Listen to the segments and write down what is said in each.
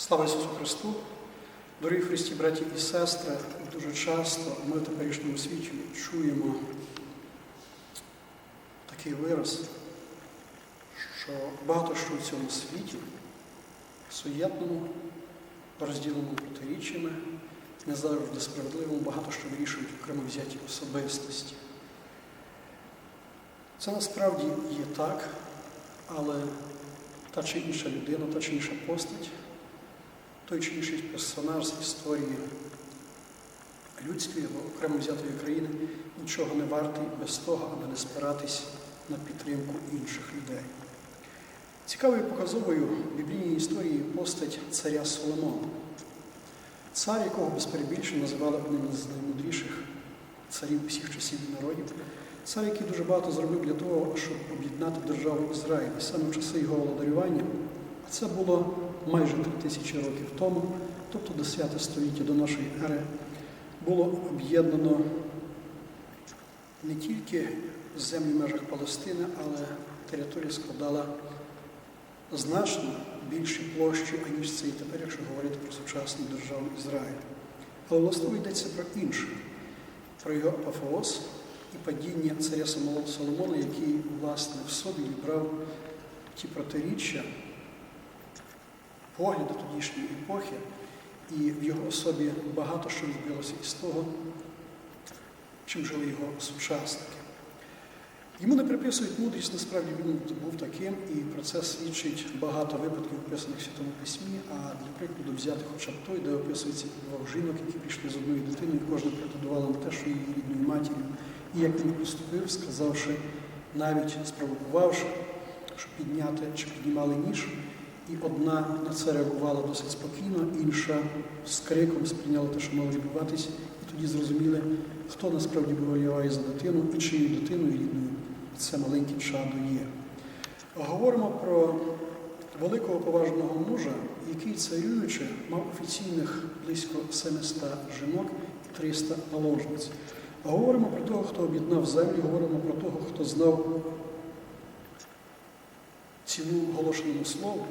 Слава Ісусу Христу! Дорогі Христі, браті і сестри, дуже часто ми в теперішньому світі чуємо такий вираз, що багато що в цьому світі суєтному, розділеному протиріччями, не завжди справедливому, багато що вирішують окремо взяті особистості. Це насправді є так, але та чи інша людина, та чи інша постать, той чи інший персонаж з історії людської або окремо взятої країни. Нічого не вартий без того, аби не спиратись на підтримку інших людей. Цікавою показовою в біблійній історії постать царя Соломона, цар, якого без перебільшень називали одним з наймудріших царів усіх часів і народів, цар, який дуже багато зробив для того, щоб об'єднати державу Ізраїль. Саме в часи його володарювання, а це було майже три тисячі років тому, тобто до свята століття до нашої ери, було об'єднано не тільки землі в межах Палестини, але територія складала значно більші площі, аніж це і тепер, якщо говорити про сучасну державу Ізраїль. Але власне йдеться про інше, про його апофеоз і падіння царя Соломона, який, власне, в собі вібрав ті протиріччя, погляди тодішньої епохи, і в його особі багато що відбилося із того, чим жили його сучасники. Йому не приписують мудрість, насправді він був таким, і про це свідчить багато випадків, описаних в Святому Письмі, а для прикладу взяти хоча б той, де описується двох жінок, які пішли з одною дитиною, і кожна претендувала на те, що її рідною матір'ю, і як він поступив, сказавши, навіть спровокувавши, щоб підняти чи піднімали ніж, і одна на це реагувала досить спокійно, інша з криком сприйняла те, що мало відбуватись, і тоді зрозуміли, хто насправді виявляє за дитину і чиєю дитиною рідною це маленьке чадо є. Говоримо про великого поважного мужа, який царюючи мав офіційних близько 700 жінок і 300 наложниць. Говоримо про того, хто об'єднав землю, говоримо про того, хто знав ціну оголошеному слову.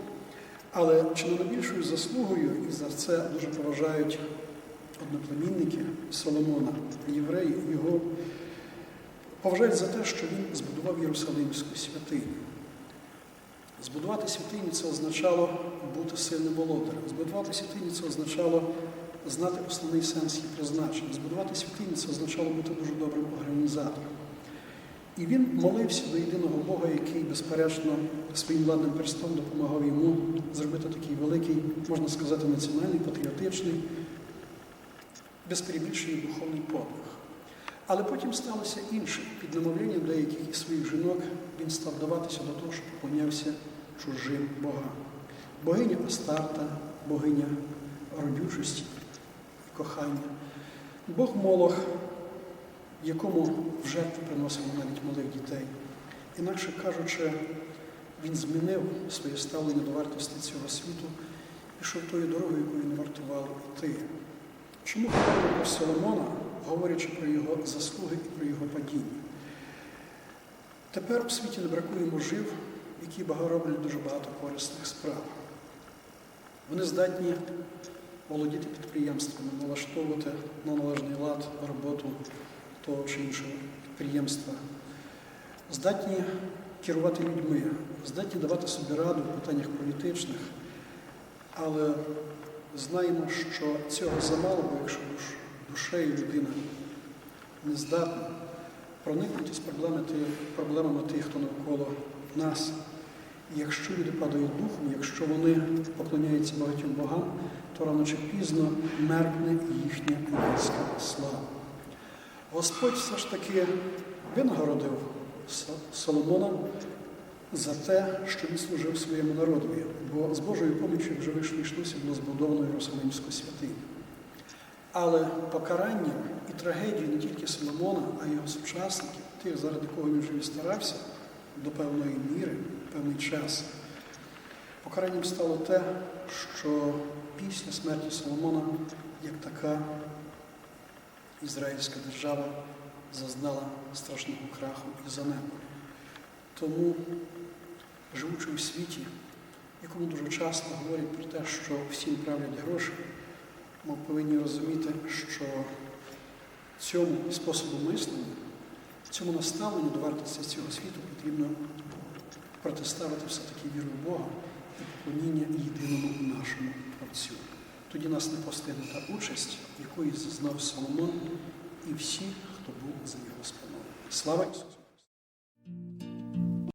Але чи не найбільшою заслугою, і за це дуже поважають одноплемінники Соломона, євреї, його поважають за те, що він збудував Єрусалимську святиню. Збудувати святиню це означало бути сильним володарем. Збудувати святиню це означало знати основний сенс її призначення. Збудувати святиню це означало бути дуже добрим організатором. І він молився до єдиного Бога, який, безперечно, своїм владним перстом допомагав йому зробити такий великий, можна сказати, національний, патріотичний, без перебільшення духовний подвиг. Але потім сталося інше. Під намовленням деяких із своїх жінок він став даватися до того, що поклонявся чужим богам. Богиня Астарта, богиня родючості кохання, Бог Молох, якому в жертву приносили навіть малих дітей. Інакше кажучи, він змінив своє ставлення до вартості цього світу і йшов тою дорогою, якою не вартувало йти. Чому говоримо про Соломона, говорячи про його заслуги і про його падіння? Тепер у світі не бракує мужів, які роблять дуже багато корисних справ. Вони здатні володіти підприємствами, налаштовувати на належний лад роботу того чи іншого підприємства, здатні керувати людьми, здатні давати собі раду в питаннях політичних, але знаємо, що цього замало, бо якщо душ, душею людина не здатна проникнути з проблемами тих, хто навколо нас. Якщо люди падають духом, якщо вони поклоняються багатьом богам, то рано чи пізно меркне їхня людська слава. Господь все ж таки винагородив Соломона за те, що він служив своєму народові, бо з Божою поміччю вже вийшло йшлося було збудовано Єрусалимську святиню. Але покарання і трагедію не тільки Соломона, а й його сучасників, тих, заради кого він вже і старався до певної міри, певний час. Покаранням стало те, що після смерті Соломона, як така ізраїльська держава зазнала страшного краху і занепаду. Тому, живучи у світі, якому дуже часто говорять про те, що всім правлять гроші, ми повинні розуміти, що цьому способу мислення, цьому наставленню до вартості цього світу потрібно протиставити все-таки віру в Бога і поклоніння єдиному нашому Отцю. Тоді нас не постигне та участь, якої зазнав Соломон і всі, хто був за його спиною. Слава Ісусу!